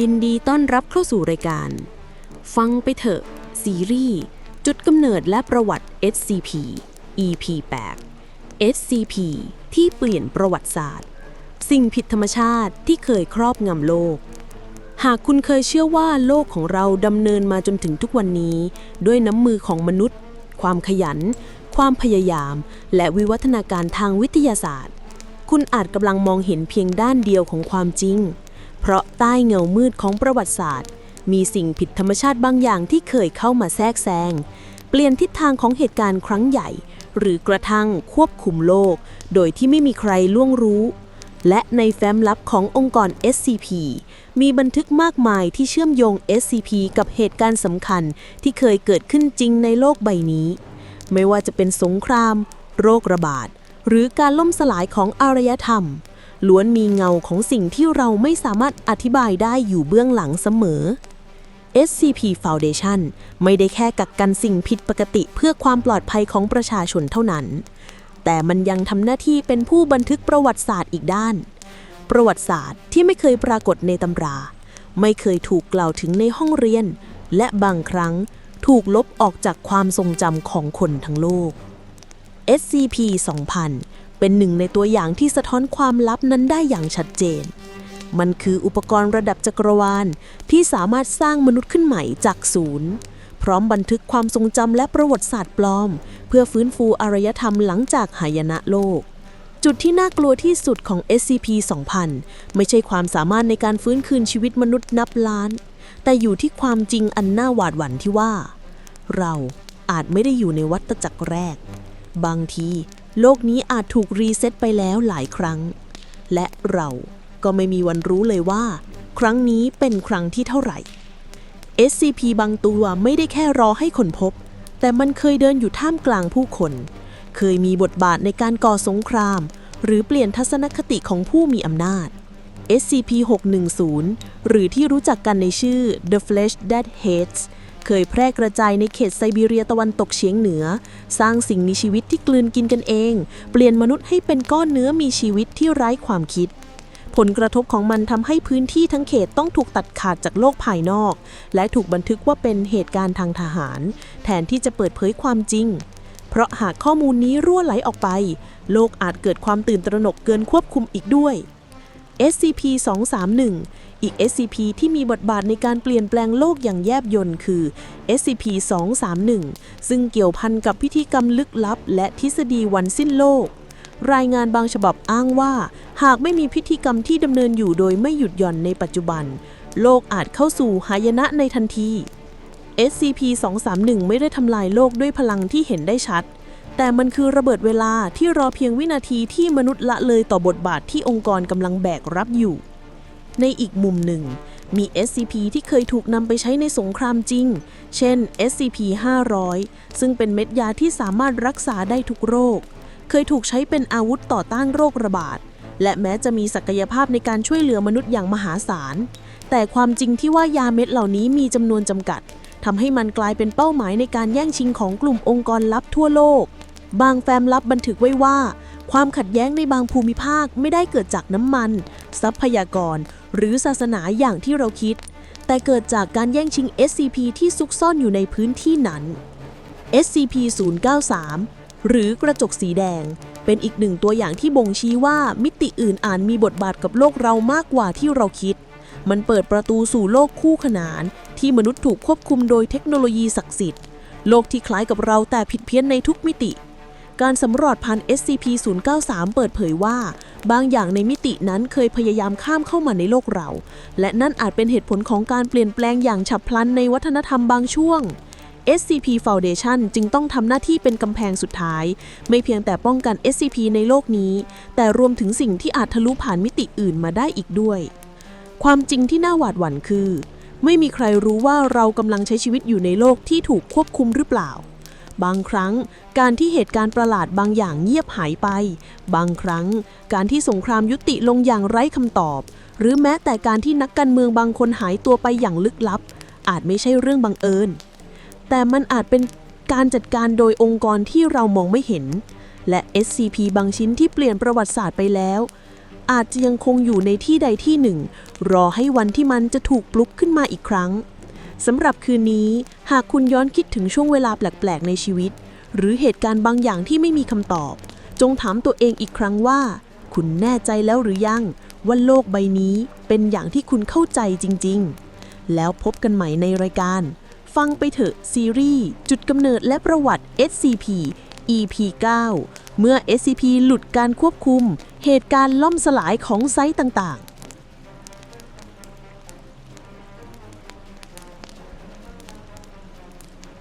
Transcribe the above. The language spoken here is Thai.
ยินดีต้อนรับเข้าสู่รายการ ฟังไปเถอะ ซีรีส์ จุดกำเนิดและประวัติ SCP EP 8 SCP ที่เปลี่ยนประวัติศาสตร์ สิ่งผิดธรรมชาติที่เคยครอบงำโลก หากคุณเคยเชื่อว่าโลกของเราดำเนินมาจนถึงทุกวันนี้ ด้วยน้ำมือของมนุษย์ ความขยัน ความพยายาม และวิวัฒนาการทางวิทยาศาสตร์ คุณอาจกำลังมองเห็นเพียงด้านเดียวของความจริง เพราะใต้เงามืดของประวัติศาสตร์ มีสิ่งผิดธรรมชาติบางอย่างที่เคยเข้ามาแทรกแซง เปลี่ยนทิศทางของเหตุการณ์ครั้งใหญ่ หรือกระทั่งควบคุมโลก โดยที่ไม่มีใครล่วงรู้ และในแฟ้มลับขององค์กร SCP มีบันทึกมากมายที่เชื่อมโยง SCP กับเหตุการณ์สำคัญที่เคยเกิดขึ้นจริงในโลกใบนี้ ไม่ว่าจะเป็นสงคราม โรคระบาด หรือการล่มสลายของอารยธรรม ล้วนมีเงาของสิ่งที่เราไม่สามารถอธิบายได้อยู่เบื้องหลังเสมอ SCP Foundation ไม่ได้แค่กักกันสิ่งผิดปกติเพื่อความปลอดภัยของประชาชนเท่านั้น แต่มันยังทำหน้าที่เป็นผู้บันทึกประวัติศาสตร์อีกด้าน ประวัติศาสตร์ที่ไม่เคยปรากฏในตำรา ไม่เคยถูกกล่าวถึงในห้องเรียน และบางครั้งถูกลบออกจากความทรงจำของคนทั้งโลก SCP-2000 เป็นหนึ่งในตัวอย่างที่สะท้อนความลับนั้นได้อย่างชัดเจน มันคืออุปกรณ์ระดับจักรวาล ที่สามารถสร้างมนุษย์ขึ้นใหม่จากศูนย์ พร้อมบันทึกความทรงจำและประวัติศาสตร์ปลอม เพื่อฟื้นฟูอารยธรรมหลังจากหายนะโลกจุดที่น่ากลัวที่สุดของ SCP-2000 ไม่ใช่ความสามารถในการฟื้นคืนชีวิตมนุษย์นับล้าน แต่อยู่ที่ความจริงอันน่าหวาดหวั่นที่ว่า เราอาจไม่ได้อยู่ในวัฏจักรแรก บางที โลกนี้อาจถูกรีเซ็ตไปแล้วหลายครั้ง และเราก็ไม่มีวันรู้เลยว่า ครั้งนี้เป็นครั้งที่เท่าไหร่ SCP บางตัวไม่ได้แค่รอให้คนพบ แต่มันเคยเดินอยู่ท่ามกลางผู้คน เคยมีบทบาทในการก่อสงคราม หรือเปลี่ยนทัศนคติของผู้มีอำนาจ SCP-610 หรือที่รู้จักกันในชื่อ The Flesh That Hates เคยแพร่กระจายในเขตไซบีเรียตะวันตกเฉียงเหนือ สร้างสิ่งมีชีวิตที่กลืนกินกันเอง เปลี่ยนมนุษย์ให้เป็นก้อนเนื้อมีชีวิตที่ไร้ความคิด ผลกระทบของมันทำให้พื้นที่ทั้งเขตต้องถูกตัดขาดจากโลกภายนอก และถูกบันทึกว่าเป็นเหตุการณ์ทางทหาร แทนที่จะเปิดเผยความจริง เพราะหากข้อมูลนี้รั่วไหลออกไป โลกอาจเกิดความตื่นตระหนกเกินควบคุมอีกด้วย SCP-231 อีก SCP ที่มีบทบาทในการเปลี่ยนแปลงโลกอย่างแยบยลคือ SCP-231 ซึ่งเกี่ยวพันกับพิธีกรรมลึกลับ และทฤษฎีวันสิ้นโลก รายงานบางฉบับอ้างว่า หากไม่มีพิธีกรรมที่ดำเนินอยู่โดยไม่หยุดหย่อนในปัจจุบัน โลกอาจเข้าสู่หายนะในทันที SCP-231 ไม่ได้ทำลายโลกด้วยพลังที่เห็นได้ชัด แต่มันคือระเบิดเวลาที่รอเพียงวินาทีที่มนุษย์ละเลยต่อบทบาทที่องค์กรกำลังแบกรับอยู่ ในอีกมุมหนึ่ง มี SCP ที่เคยถูกนำไปใช้ในสงครามจริง เช่น SCP-500 ซึ่งเป็นเม็ดยาที่สามารถรักษาได้ทุกโรค เคยถูกใช้เป็นอาวุธต่อต้านโรคระบาด และแม้จะมีศักยภาพในการช่วยเหลือมนุษย์อย่างมหาศาล แต่ความจริงที่ว่ายาเม็ดเหล่านี้มีจำนวนจำกัดทำให้มันกลายเป็นเป้าหมายในการแย่งชิงของกลุ่มองค์กรลับทั่วโลก บางแฟ้มลับบันทึกไว้ว่า ความขัดแย้งในบางภูมิภาคไม่ได้เกิดจากน้ำมัน ทรัพยากร หรือศาสนาอย่างที่เราคิด แต่เกิดจากการแย่งชิง SCP ที่ซุกซ่อนอยู่ในพื้นที่นั้น SCP-093 หรือกระจกสีแดง เป็นอีกหนึ่งตัวอย่างที่บ่งชี้ว่ามิติอื่นอ่าจมีบทบาทกับโลกเรามากกว่าที่เราคิด มันเปิดประตูสู่โลกคู่ขนาน ที่มนุษย์ถูกควบคุมโดยเทคโนโลยีศักดิ์สิทธิ์ โลกที่คล้ายกับเราแต่ผิดเพี้ยนในทุกมิติ การสำรวจพัน SCP-093 เปิดเผยว่า บางอย่างในมิตินั้นเคยพยายามข้ามเข้ามาในโลกเรา และนั่นอาจเป็นเหตุผลของการเปลี่ยนแปลงอย่างฉับพลันในวัฒนธรรมบางช่วง SCP Foundation จึงต้องทำหน้าที่เป็นกำแพงสุดท้าย ไม่เพียงแต่ป้องกัน SCP ในโลกนี้ แต่รวมถึงสิ่งที่อาจทะลุผ่านมิติอื่นมาได้อีกด้วย ความจริงที่น่าหวาดหวั่นคือ ไม่มีใครรู้ว่าเรากำลังใช้ชีวิตอยู่ในโลกที่ถูกควบคุมหรือเปล่า บางครั้งการที่เหตุการณ์ประหลาดบางอย่างเงียบหายไป บางครั้งการที่สงครามยุติลงอย่างไร้คำตอบ หรือแม้แต่การที่นักการเมืองบางคนหายตัวไปอย่างลึกลับ อาจไม่ใช่เรื่องบังเอิญ แต่มันอาจเป็นการจัดการโดยองค์กรที่เรามองไม่เห็น และ SCP บางชิ้นที่เปลี่ยนประวัติศาสตร์ไปแล้ว อาจจะยังคงอยู่ในที่ใดที่หนึ่ง รอให้วันที่มันจะถูกปลุกขึ้นมาอีกครั้ง สำหรับคืนนี้ หากคุณย้อนคิดถึงช่วงเวลาแปลกๆในชีวิต หรือเหตุการณ์บางอย่างที่ไม่มีคำตอบ จงถามตัวเองอีกครั้งว่า คุณแน่ใจแล้วหรือยัง ว่าโลกใบนี้เป็นอย่างที่คุณเข้าใจจริง ๆ แล้วพบกันใหม่ในรายการ ฟังไปเถอะซีรีส์จุดกำเนิดและประวัติ SCP EP 9เมื่อ SCP หลุดการควบคุม เหตุการณ์ล่มสลายของไซต์ต่างๆ